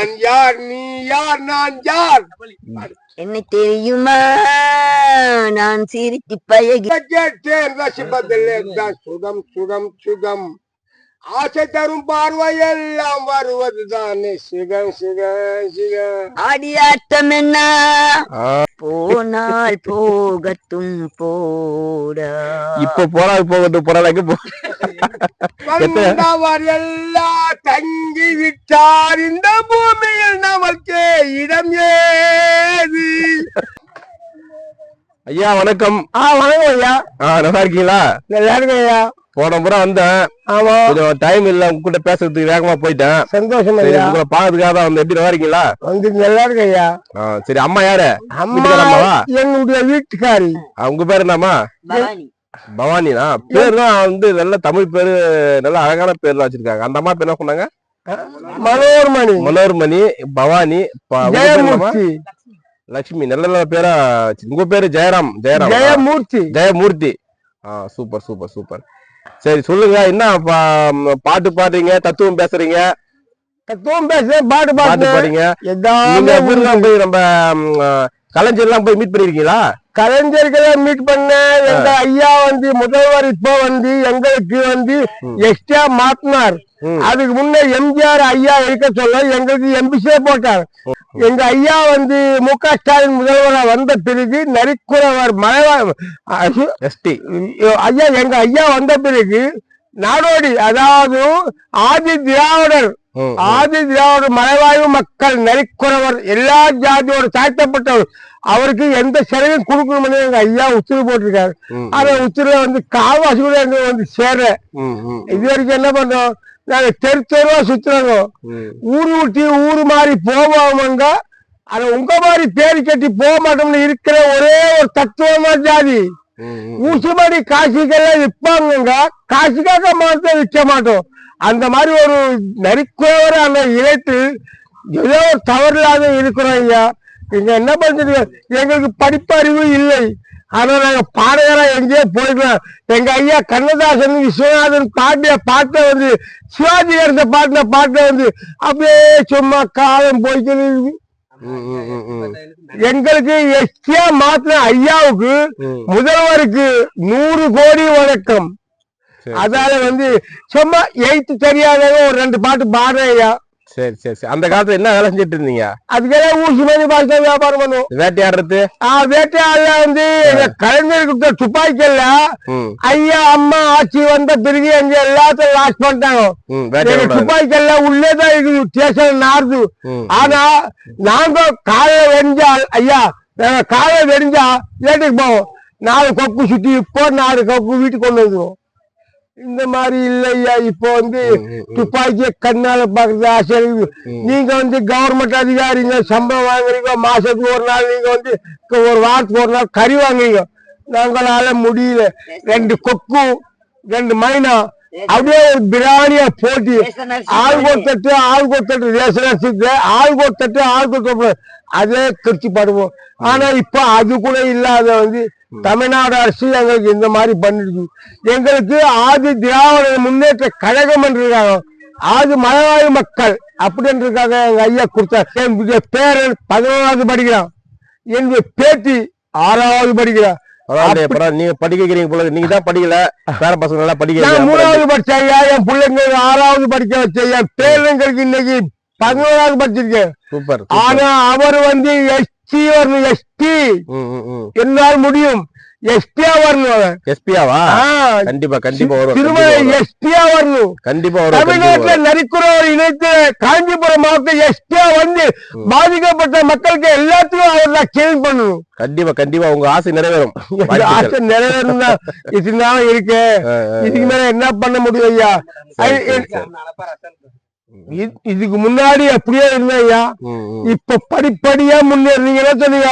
நான் யார்? நீ யார்? நான் யார்? என்ன தெரியுமா? நான் சிரித்து பழகி கேட்டேன் ரசிப்பதில்லை சுகம் சுகம் சுகம். ஆசை தரும் பார்வையெல்லாம் வருவதுதானே. சுகம் சுகம் சுகம். ஆடியாட்டம் என்ன? போனால் போகட்டும் போடா. இப்ப போறாது போகட்டும் போறாங்க போ வந்தவர் எல்லாம் தங்கி விட்டார். இந்த பூமியில் நமக்கு இடம் ஏது? ஐயா வணக்கம். ஆ வணக்கம் ஐயா. ஆ நல்லா இருக்கீங்களா? நல்லா இருக்கேன் ஐயா. போன முறை வந்தேன். ஆமா. கொஞ்சம் டைம் இல்ல உங்ககிட்ட பேசுறதுக்கு வேகமா போயிட்டேன். சந்தோஷம் ஐயா. உங்களை பாக்கிறதுக்காக தான் வந்து எப்படி நல்லா இருக்கீங்களா? வந்து நல்லா இருக்கேன் ஐயா. ஆ, சரி அம்மா யாரு? அம்மா என்னுடைய வீட்டுக்காரி. ஆ, உங்க பேர் என்னம்மா? பவானினா? பேர் தான் வந்து நல்ல தமிழ் பேரு நல்ல அழகான பேர்லாம் வச்சிருக்காங்க. அந்த அம்மா பேர் என்ன சொன்னாங்க மனோர்மணி. மனோர்மணி பவானி பேர் லட்சுமி. நல்ல நல்ல பேரா உங்க பேரு ஜெயராம் ஜெயராம். ஜெயமூர்த்தி. ஜெயமூர்த்தி. ஆ சூப்பர் சூப்பர் சூப்பர். சரி சொல்லுங்க என்ன பாட்டு பாடுறீங்க தத்துவம் பேசுறீங்க? தத்துவம் பேசுறேன் பாட்டு பாட்டு பாடுறீங்க. நம்ம கலைஞர் எல்லாம் போய் மீட் பண்ணிருக்கீங்களா? கலைஞர்களை மீட் பண்ண எங்க ஐயா வந்து முதல்வர் இப்போ வந்து எங்களுக்கு வந்து எக்ஸ்ட்ரா மாத்தினார். அதுக்கு முன்ன எம்ஜிஆர் ஐயா இருக்க சொல்ல எங்களுக்கு எம்பிசியே போட்டார். எங்க ஐயா வந்து மு க ஸ்டாலின் முதல்வரா வந்த பிறகு நரிக்குறவர் மலைவா ஐயா எங்க ஐயா வந்த பிறகு நாடோடி அதாவது ஆதி திராவிடர் ஆதி திராவிடர் மலைவாழ்வு மக்கள் நரிக்குறவர் எல்லா ஜாதியோட தாழ்த்தப்பட்டவர் அவருக்கு எந்த செலவையும் கொடுக்கணும்னு எங்க ஐயா உத்தரவு போட்டிருக்காரு. ஆனா உத்தரவு வந்து கால்வாசி கூட எங்க வந்து சேர. இது வரைக்கும் என்ன பண்றோம்? நாங்க தெரு தெருவா சுத்துறோங்க. ஊரு விட்டு ஊரு மாதிரி போவாமங்க ஆனா உங்க மாதிரி பேரு கட்டி போக மாட்டோம்னு இருக்கிற ஒரே ஒரு தத்துவமா ஜாதி. ஊசுமடி காசிக்கெல்லாம் விற்பாங்க காசுக்காக மாத்த விற்க மாட்டோம். அந்த மாதிரி ஒரு நரிக்குறவர் அந்த இழைத்து ஏதோ ஒரு தவறு இல்லாத இருக்கிறோம் ஐயா. இங்க என்ன பண்றது? எங்களுக்கு படிப்பறிவு இல்லை. ஆனா நாங்க பாடகரா எங்கேயோ போயிடலாம் எங்க ஐயா கண்ணதாசன் விஸ்வநாதன் பாட்டிய பாட்டை வந்து சிவாஜி எடுத்த பாட்டின பாட்டை வந்து அப்படியே சும்மா காலம் போய்க்கிறது. எங்களுக்கு எஸ்டியா மாத்தின ஐயாவுக்கு முதல்வருக்கு நூறு கோடி வணக்கம். அதால வந்து சும்மா எயித்து தெரியாதவங்க ஒரு ரெண்டு பாட்டு பாடுறேன் ஐயா. சரி சரி சரி. அந்த காலத்துல என்ன வேலை செஞ்சுட்டு இருந்தீங்க அதுக்கெல்லாம் ஊசி மாதிரி பாட்டு வியாபாரம் பண்ணுவோம். வேட்டையாடுறது? ஆஹ் வேட்டையாடல வந்து கலைஞர் கொடுத்த துப்பாக்கியல்ல ஐயா அம்மா ஆட்சி வந்த பிறகு எங்க எல்லாத்தையும் லாஸ் பண்ணிட்டாங்க. துப்பாக்கியல்ல உள்ளேதான் இருக்குது ஸ்டேஷன் நார்து. ஆனா நாங்க காலை வெடிஞ்சா ஐயா நாங்க காலை வெடிஞ்சா வீட்டுக்கு போவோம். நாலு கொக்கு சுத்தி இப்போ நாலு கொக்கு வீட்டுக்கு கொண்டு வந்துருவோம். இந்த மாதிரி இல்லையா? இப்போ வந்து துப்பாக்கிய கண்ணால பாக்குறது ஆசை. நீங்க வந்து கவர்மெண்ட் அதிகாரிங்க சம்பளம் வாங்குறீங்க மாசத்துக்கு ஒரு நாள் நீங்க வந்து ஒரு வாரத்துக்கு ஒரு நாள் கறி வாங்குறீங்க. நாங்களால முடியல. ரெண்டு கொக்கு ரெண்டு மைனா அப்படியே ஒரு பிரியாணியா போட்டி. ஆள் கொடுத்துட்டு ஆள் கொடுத்துட்டு ரேஷன் அரிசிக்கு ஆள் கொடுத்துட்டு ஆள் கொடுத்து அதே திருச்சி படுவோம் ஆனா இப்ப அது கூட இல்லாத வந்து தமிழ்நாடு அரசு எங்களுக்கு இந்த மாதிரி பண்ணிருக்கு. எங்களுக்கு ஆதி திராவிட முன்னேற்ற கழகம் என்று இருக்காங்க ஆதி மலைவாழ் மக்கள் அப்படின்னு இருக்காங்க. எங்க ஐயா கொடுத்தார். என்னுடைய பேரன் பதினோராவது படிக்கிறான். என்னுடைய பேத்தி ஆறாவது படிக்கிறான். நீங்க படிக்க வைக்கிறீங்க போல. நீங்க தான் படிக்கல. பேர பசங்க நல்லா படிக்க நான் வைக்கிறீங்க. மூணாவது படிச்ச ஐயா. என் பிள்ளைங்களுக்கு ஆறாவது படிக்க வச்ச என் பேரங்களுக்கு இன்னைக்கு பதினோராவது படிச்சிருக்கேன். சூப்பர் ஆனா அவர் வந்து எஸ்டி வரணும் எஸ்டி என்னால் முடியும். எஸ்டியா வரணும் எஸ்பியாவா? கண்டிப்பா கண்டிப்பா வரும் வரும். எஸ்டியா வரணும். கண்டிப்பா வரும் தமிழ்நாட்டுல. நரிக்குறவர் இணைத்து காஞ்சிபுரம் மாவட்ட எஸ்டியா வந்து பாதிக்கப்பட்ட மக்களுக்கு எல்லாத்துக்கும் அவர் கேள்வி பண்ணணும். கண்டிப்பா கண்டிப்பா. உங்க ஆசை நிறைவேறும். ஆசை நிறைவேறும் தான் இது நாள் இருக்கு இதுக்கு மேல என்ன பண்ண முடியும் ஐயா? இதுக்கு முன்னாடி அப்படியே ம். இப்ப படிப்படியா முன்னேறீங்க என்ன சொன்னீங்க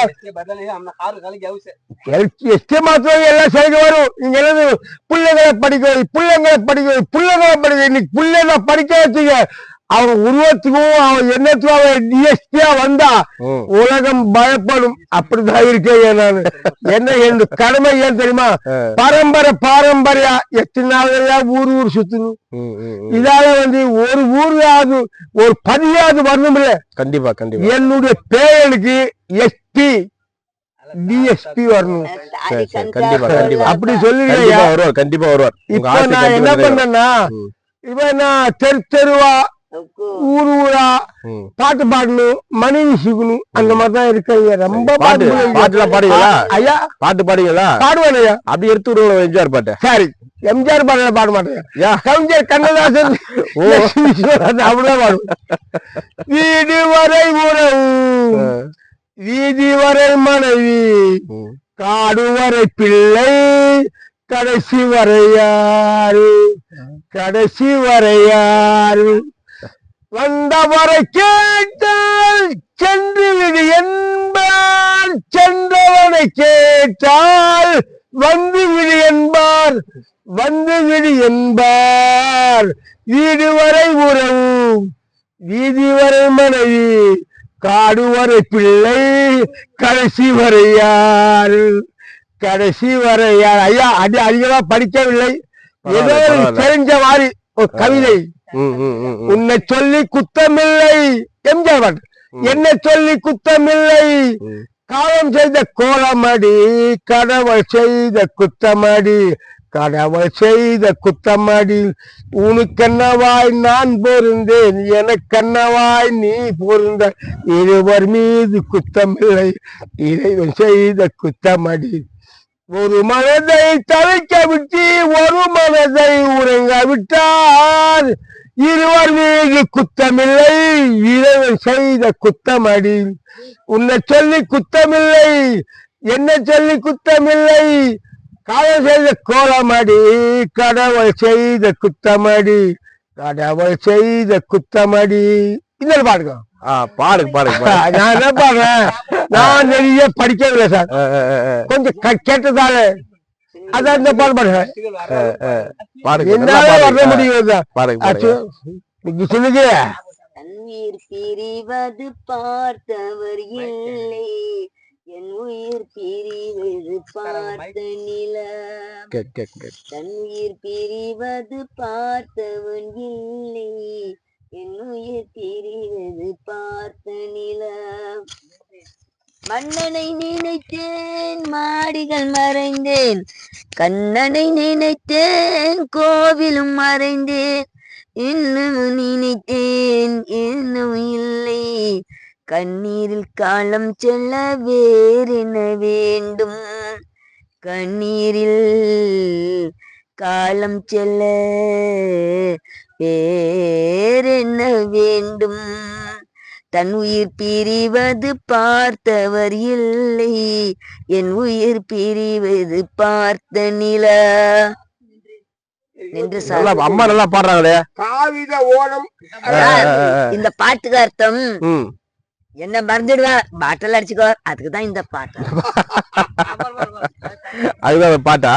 எஸ்டி மாத்திரம் எல்லாம் சைடு வரும். நீங்க என்ன பிள்ளைங்களை படிக்க வை பிள்ளைங்களை படிக்க வை பிள்ளைங்களை படிக்க. இன்னைக்கு பிள்ளைங்களை படிக்க வச்சுங்க அவன் உருவத்துக்கும் அவன் எண்ணத்துக்கும் அவன் டிஎஸ்பியா வந்தா. உலகம் பயப்படும் அப்படிதான் இருக்கேன் நான் என்ன என் கடமை ஏன் தெரியுமா. பரம்பரை பாரம்பரியா எத்தனை நாள் ஊர் ஊர் சுத்தணும். இதால வந்து ஒரு ஊரையாவது ஒரு பதியாவது வரணும் கண்டிப்பா கண்டிப்பா என்னுடைய பேரனுக்கு எஸ்பி டிஎஸ்பி வரணும். கண்டிப்பா, கண்டிப்பா. அப்படி சொல்லுங்க கண்டிப்பா வருவார் கண்டிப்பா வருவார் இப்ப நான் என்ன. பண்ணேன்னா நான் தெரு தெருவா ஊர் ஊரா. பாட்டு பாடணும் மனைவி சுக்கணும் அந்த மாதிரி தான் இருக்கீங்க ரொம்ப பாட்டு பாட்டு பாடுவீங்க. பாட்டுலாம் பாடுவீங்களா? ஐயா. பாட்டு பாடுவீங்களா? பாடுவேன் ஐயா அப்படி எடுத்து விடுவோம் எம்ஜிஆர் பாட்டு. சரி. எம்ஜிஆர் பாடல பாட மாட்டேன். யா. கவிஞர் கண்ணதாசன் அப்படிதான் பாடுவேன். வீடு வரை உறவு வீதி வரை மனைவி. காடு வரை பிள்ளை கடைசி வரை யாரு? கடைசி வரை யாரு? வந்தவரை கேட்டால் சென்று விடு என்பார் சென்றவனை கேட்டால் வந்து விடு என்பார் வந்து விடு என்பார் வீடு வரை உறவு வீதி வரை மனைவி காடு வரை பிள்ளை கடைசி வரை யாரு கடைசி வரை யார் ஐயா அடி அதிகமா படிக்கவில்லை ஏதோ. தெரிஞ்ச மாதிரி ஒரு கவிதை. உன்னை சொல்லி குத்தமில்லை எம்ஜிஆர் என்னை சொல்லி குத்தமில்லை. காலம் செய்த கோலமடி கடவுள் செய்த குத்தமடி கடவுள் செய்த குத்தமடி. உனக்கென்னவாய் நான் பொருந்தேன் எனக்கென்னவாய் நீ பொருந்த. இருவர் மீது குத்தமில்லை இறைவன் செய்த குத்தமடி. ஒரு மனதை தவிக்க விட்டு ஒரு மனதை உறங்க விட்டார். இருவர் மீது குத்தமில்லை இறைவன் செய்த குத்தமடி. உன்னை சொல்லி குத்தமில்லை என்ன சொல்லி குத்தமில்லை காலம் செய்த கோலமடி கடவுள் செய்த குத்தமடி கடவுள் செய்த குத்தமடி. இந்த பாருங்க. பாடுங்க பாடுங்க. நான் என்ன பாடுறேன்? நான் நிறைய படிக்கவில்லை சார். கொஞ்சம் கேட்டதால அதான் இந்த பாடு பாடுறேன் பாடுங்க நல்லா என்னால வர. முடியும் சொல்லுங்க. தன்வீர் பிரிவது பார்த்தவர் இல்லை. என் உயிர் பிரிவது பார்த்த நில உயிர் பிரிவது பார்த்தவன் இல்லை. என் உயிர் பிரிவது பார்த்த நில மன்னனை நினைத்தேன் மாடிகள் மறைந்தேன். கண்ணனை நினைத்தேன் கோவிலும் மறைந்தேன். இன்னும் நினைத்தேன் இன்னும் இல்லை. கண்ணீரில் காலம் செல்ல வேறென வேண்டும்? கண்ணீரில் காலம் செல்ல வேறென்ன வேண்டும்? தன் உயிர் பிரிவது பார்த்தவர் இல்லை. என் உயிர் பிரிவது பார்த்த நிலா. நின்று அம்மா நல்லா பாடுறாங்களே. காவித ஓணம். இந்த பாட்டுக்கு அர்த்தம். என்ன மறந்துடுவ? பாட்டில் அடிச்சுக்கோ. அதுக்கு தான் இந்த பாட்டு. அதுதான் பாட்டா.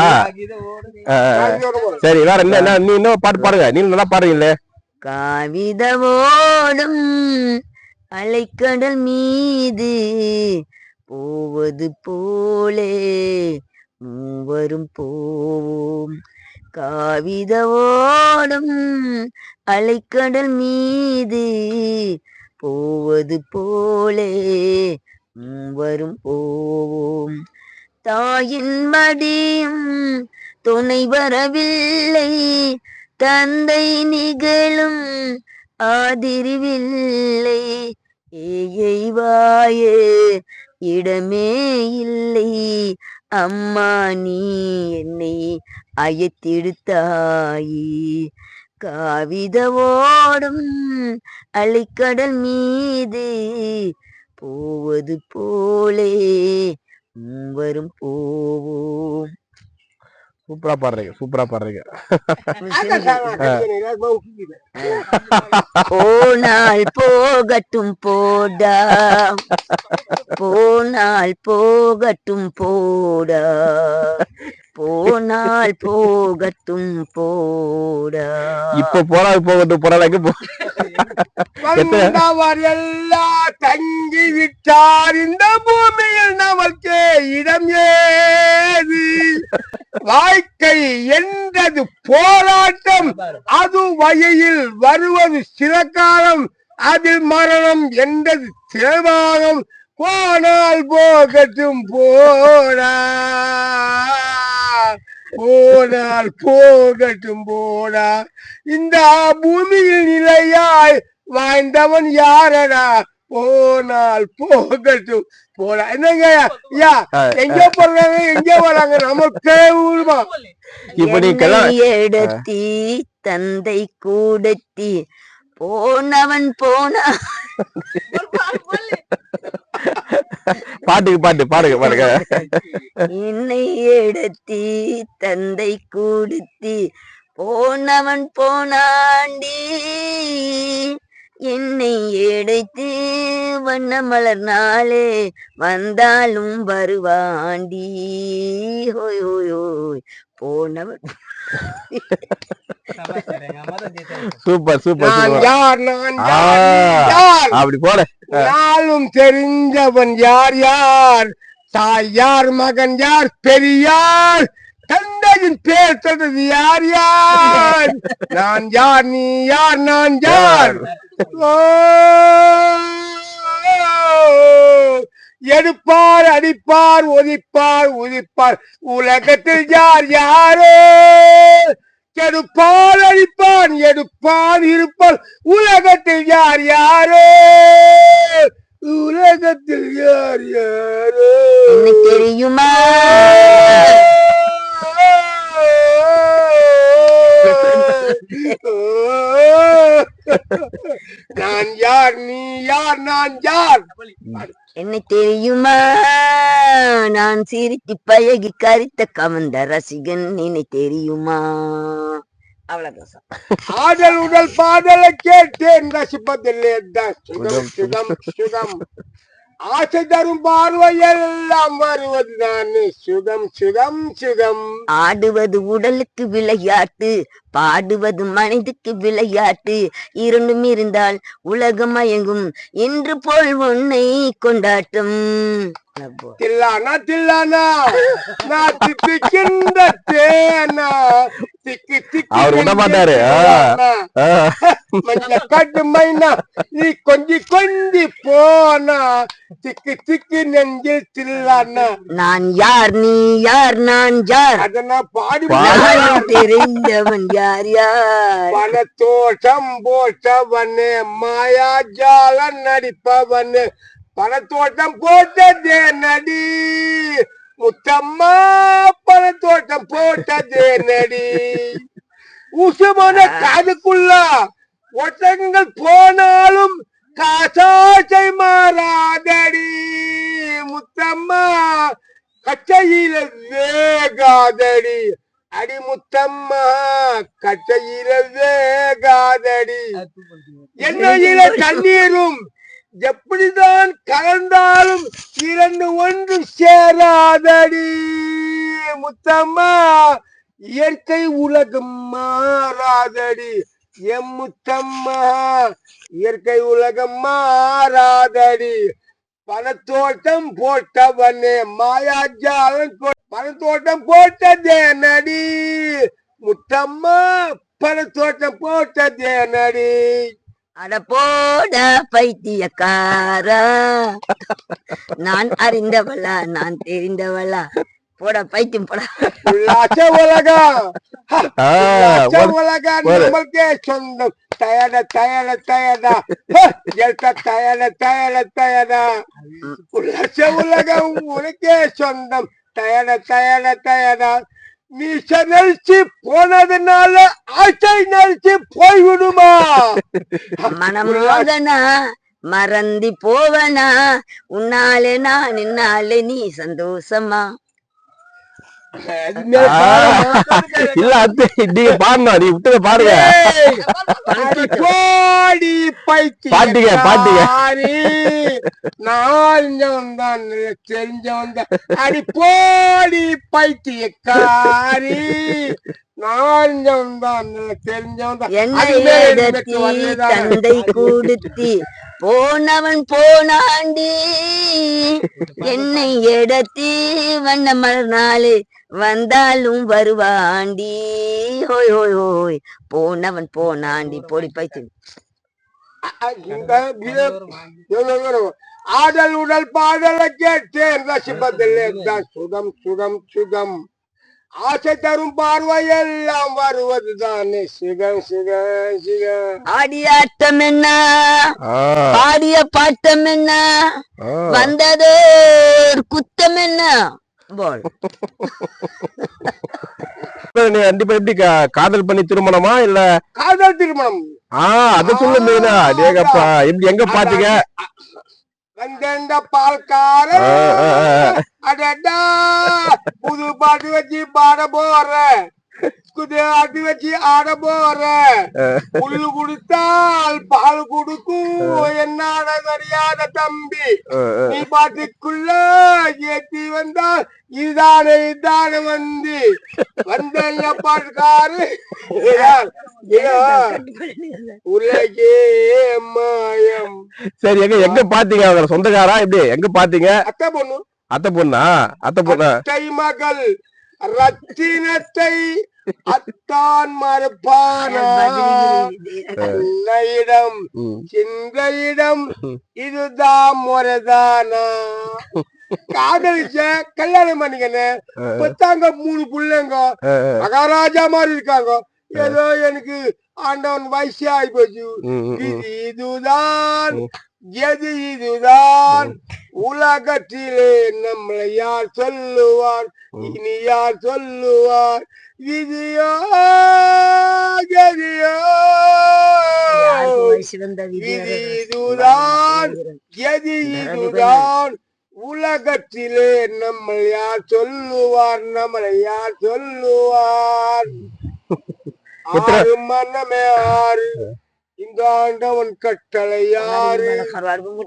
சரி வேற என்ன நீ இன்னும் பாட்டு பாடுங்க. நீங்க நல்லா பாடுறீங்களே? காவிதவோடும் அலைக்கடல் மீது போவது போலே. மூவரும் போவோம். காவித ஓடும் அலைக்கடல் மீது போவது போலே. மூவரும் போவோம். தாயின் மடியும் துணை வரவில்லை. தந்தை நிகழும் ஆதிரிவில்லை. ஏயை வாயே இடமே இல்லை. அம்மா நீ என்னை அயத்திடுத்தாயி. காவிதவோடும் அலைக்கடல் மீது போவது போலே வரும் போவோம். சூப்பரா பாடுறீங்க சூப்பரா பாடுறீங்க. போனால் போகட்டும் போடா போனால் போகட்டும் போடா போனால் போகட்டும் போடா. இப்ப போறா போகட்டும் போறாங்க போ. வந்தவர் எல்லாம் தங்கி விட்டார். இந்த பூமியில் நமக்கு இடம் ஏது? வாழ்க்கை என்றது போராட்டம். அது வகையில் வருவது சில காலம் அதில் மரணம் என்றது சிலபாகம் போனால் போகட்டும் போடா. போனால் போகட்டும் போடா இந்த பூமியில் நிலையாய் வாழ்ந்தவன் யாரடா? போனால் போகட்டும் போடா என்னங்க? ஐயா எங்க போறாங்க எங்க வராங்க? நமக்கே ஊருமா எடுத்தி தந்தை கூடத்தி. போனவன் போனா. பாட்டுக்கு பாட்டு பாடுங்க பாடுங்க. என்னை எடுத்தி தந்தை கூடுத்தி போனவன் போனாண்டி. என்னை எடுத்து வண்ண மலர் நாளே வந்தாலும் வருவாண்டி. ஹோய் ஹோய் ஹோய். போனவன் சூப்பர் சூப்பர் அப்படி போட. நாளும் தெரிஞ்சவன் யார் யார்? தாய் யார் மகன் யார் பெரியார்? தந்தையின் பேர் சொல்றது யார் யார்? நான் யார் நீ யார் நான் யார்? எடுப்பார் அடிப்பார் ஒதிப்பார் உதிப்பார். உலகத்தில் யார் யாரோ? கெடுப்பான் அடிப்பான் எடுப்பான் இருப்பான். உலகத்தில் யார் யாரோ? உலகத்தில் யார் யாரோ? தெரியுமா நான் யார் நீ? யார் நான்? யார்? என்ன தெரியுமா? நான் சிரித்து பழகி கரித்த கவர்ந்த ரசிகன். என்ன தெரியுமா. ஆடல் உடல் பாடலை கேட்டேன். ரசிப்பதில்லை. தான் சுகம் சுகம் சுகம் ஆசை தரும் பார்வை எல்லாம் வருவது நான் சுகம் சுகம் சுகம் ஆடுவது உடலுக்கு விளையாட்டு. பாடுவது மனதுக்கு விளையாட்டு. இரண்டும் இருந்தால் உலகம் மயங்கும். என்று போல் உன்னை கொண்டாட்டம். அப்போ. தில்லானா தில்லானா? நான் திக்கின்ற தேனா? திக்கி திக்கி அவர் விட மாட்டாரு. ஆ. ஆ, மஞ்ச காட்டு மைனா நீ கொஞ்சி கொஞ்சி போனா? திக்கி திக்கி நெஞ்சில் தில்லானா? நான் யார் நீ யார் நான் யார்? அத நான் பாடி தெரிந்தவன் யார் யார் யார்? பணத்தோட்டம் போட்டவனு மாயா ஜால நடிப்பவனே. பணத்தோட்டம் போட்டதே நடி. முத்தம்மா பணத்தோட்டம் போட்டதே நடி. உசுமான காதுக்குள்ள ஒட்டகங்கள் போனாலும் காசாச்சை மாறாதடி. முத்தம்மா கச்சையில வேகாதடி. அடி முத்தம்மா கச்சையில வேகாதடி எண்ணெயில தண்ணீரும் எப்படிதான் கலந்தாலும் இரண்டு ஒன்று சேராதடி. முத்தம்மா இயற்கை உலகம் மாறாதடி. எம் முத்தம்மா இயற்கை உலகம் மாறாதடி. பணத்தோட்டம் போட்டவனே மாயாஜாலம் பணத்தோட்டம் போட்டதே நடி. முத்தம்மா பணத்தோட்டம் போட்டதே நடி. அட போட பைத்தியக்காரா. நான் அறிந்தவளா நான் தெரிந்தவளா. போட பைத்தியம் போட. உலகம். உலகம். நம்மளுக்கே சொந்தம் தயட தயடா உல்லாச உலகம் உனக்கே சொந்தம். தயட தயட தயடா நீ நெரிச்சு போனதுனால ஆசை நெரிச்சு போய்விடுமா? மனமோகனா மறந்தி போவனா? உன்னாலே நான் நின்னாலே நீ சந்தோஷமா. இல்ல அத்தை நீங்க பாடணும் நீ விட்டத பாருங்க போடி பைத்தியம் பாட்டுங்க, பாட்டுங்க. நாலஞ்சவன் தான் தெரிஞ்சவன் தான். அடி போடி பைத்தியக்காரி. நாலஞ்சவன் தான் தெரிஞ்சவன் என்னை. தந்தை கூடுத்தி போனவன் போனாண்டி. என்னை எடத்தி வண்ண மறுநாள் வந்தாலும் வருவாண்டி. ஹோய் ஹோய் ஹோய். போனவன் போனாண்டி. போடி பைத்து. ஆடல் உடல் பாடலை கேட்டேன். ரசிப்பதில் சுகம் சுகம் சுகம். ஆசை தரும் பார்வை எல்லாம் வருவது தானே சிகம் சிகம். சிகம் ஆடியாட்டம் என்ன? ஆ, பாடிய பாட்டம் என்ன. வந்தது குத்தம் என்ன? கண்டிப்பா எப்படி காதல் பண்ணி திருமணமா இல்ல? காதல் திருமணம். ஆ அத சொல்லு மெயினா எப்படி எங்க பாத்தீங்க வந்த பால்காரன் ஆ, ஆ, ஆ. அடடா புது பாட்டு வச்சு பாட புது பாட்டு வச்சு ஆட போறேன் புல்லு குடுத்தால் பால் குடுக்கும். என்னாட தெரியாத தம்பி. நீ பாட்டுக்குள்ள ஏத்தி வந்தா இதுதானே இதுதானே வந்து. வந்த பாட்டுக்காரு உலகே மாயம். சரி எங்க எங்க பாத்தீங்க? அவங்க சொந்தக்காரா? எப்படி? எங்க பாத்தீங்க? அத்தை பொண்ணு. அத்தை பொண்ணா? அத்தை பொண்ணா? அத்தை மகள். ரத்தினத்தை அத்தான் மறுப்பானா? அன்னையிடம் ம். சிந்தையிடம் இதுதான் முறைதானா? காதலிச்ச கல்யாணம் பண்ணிக்கணும் பத்தாங்க மூணு பிள்ளைங்க. மகாராஜா மாதிரி இருக்காங்க. ஏதோ எனக்கு ஆண்டவன் வயசு ஆகி போச்சு. இது இதுதான். எது இதுதான்? உலகத்திலே நம்மளை யார் சொல்லுவார்? இனி யார் சொல்லுவார்? விதியோ கதியோ விதி இதுதான். எது இதுதான்? உலகத்திலே நம்மளை யார் சொல்லுவார் நம்மளை யார் சொல்லுவார் ஆறு மன்னமே ஆறு. இந்த ஆண்டவன் கட்டளை யாரு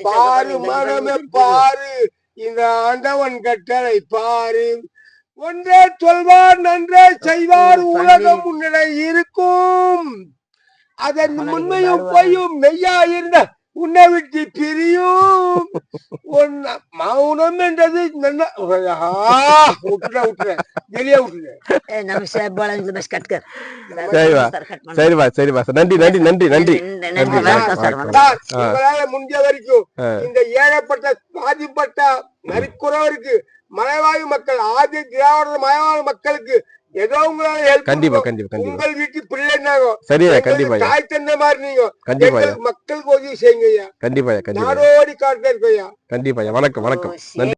பாரு மனமே பாரு. இந்த ஆண்டவன் கட்டளை பாரு. ஒன்றே சொல்வார் நன்றே செய்வார். உலகம் முன்னிலை இருக்கும். அதன் உண்மையும் பொய்யும் மெய்யா இருந்த உன்னை விட்டு பிரியும் மௌனம் என்றது நல்ல விட்டுறேன் வெளியே விட்டுறேன் நம்ம பஸ் சரிவா சரிவா சரிவா. நன்றி நன்றி நன்றி நன்றி. நன்றி சார் சார், உங்களால முடிஞ்ச வரைக்கும். இந்த ஏழப்பட்ட பாதிப்பட்ட நரிக்குறவருக்கு மலைவாழ் மக்கள் ஆதி திராவிட மலைவாழ் மக்களுக்கு ஏதோ உங்களால help கண்டிப்பா. கண்டிப்பா கண்டிப்பா. உங்கள் வீட்டு பிள்ளைனாங்க சரியா கண்டிப்பா தாய் தந்தை மாதிரி நீங்க. கண்டிப்பா மக்களுக்கு உதவி செய்யுங்க ஐயா. கண்டிப்பா கண்டிப்பா. நாடோடி இருக்கோம் ஐயா. கண்டிப்பா வணக்கம் வணக்கம். நன்றி.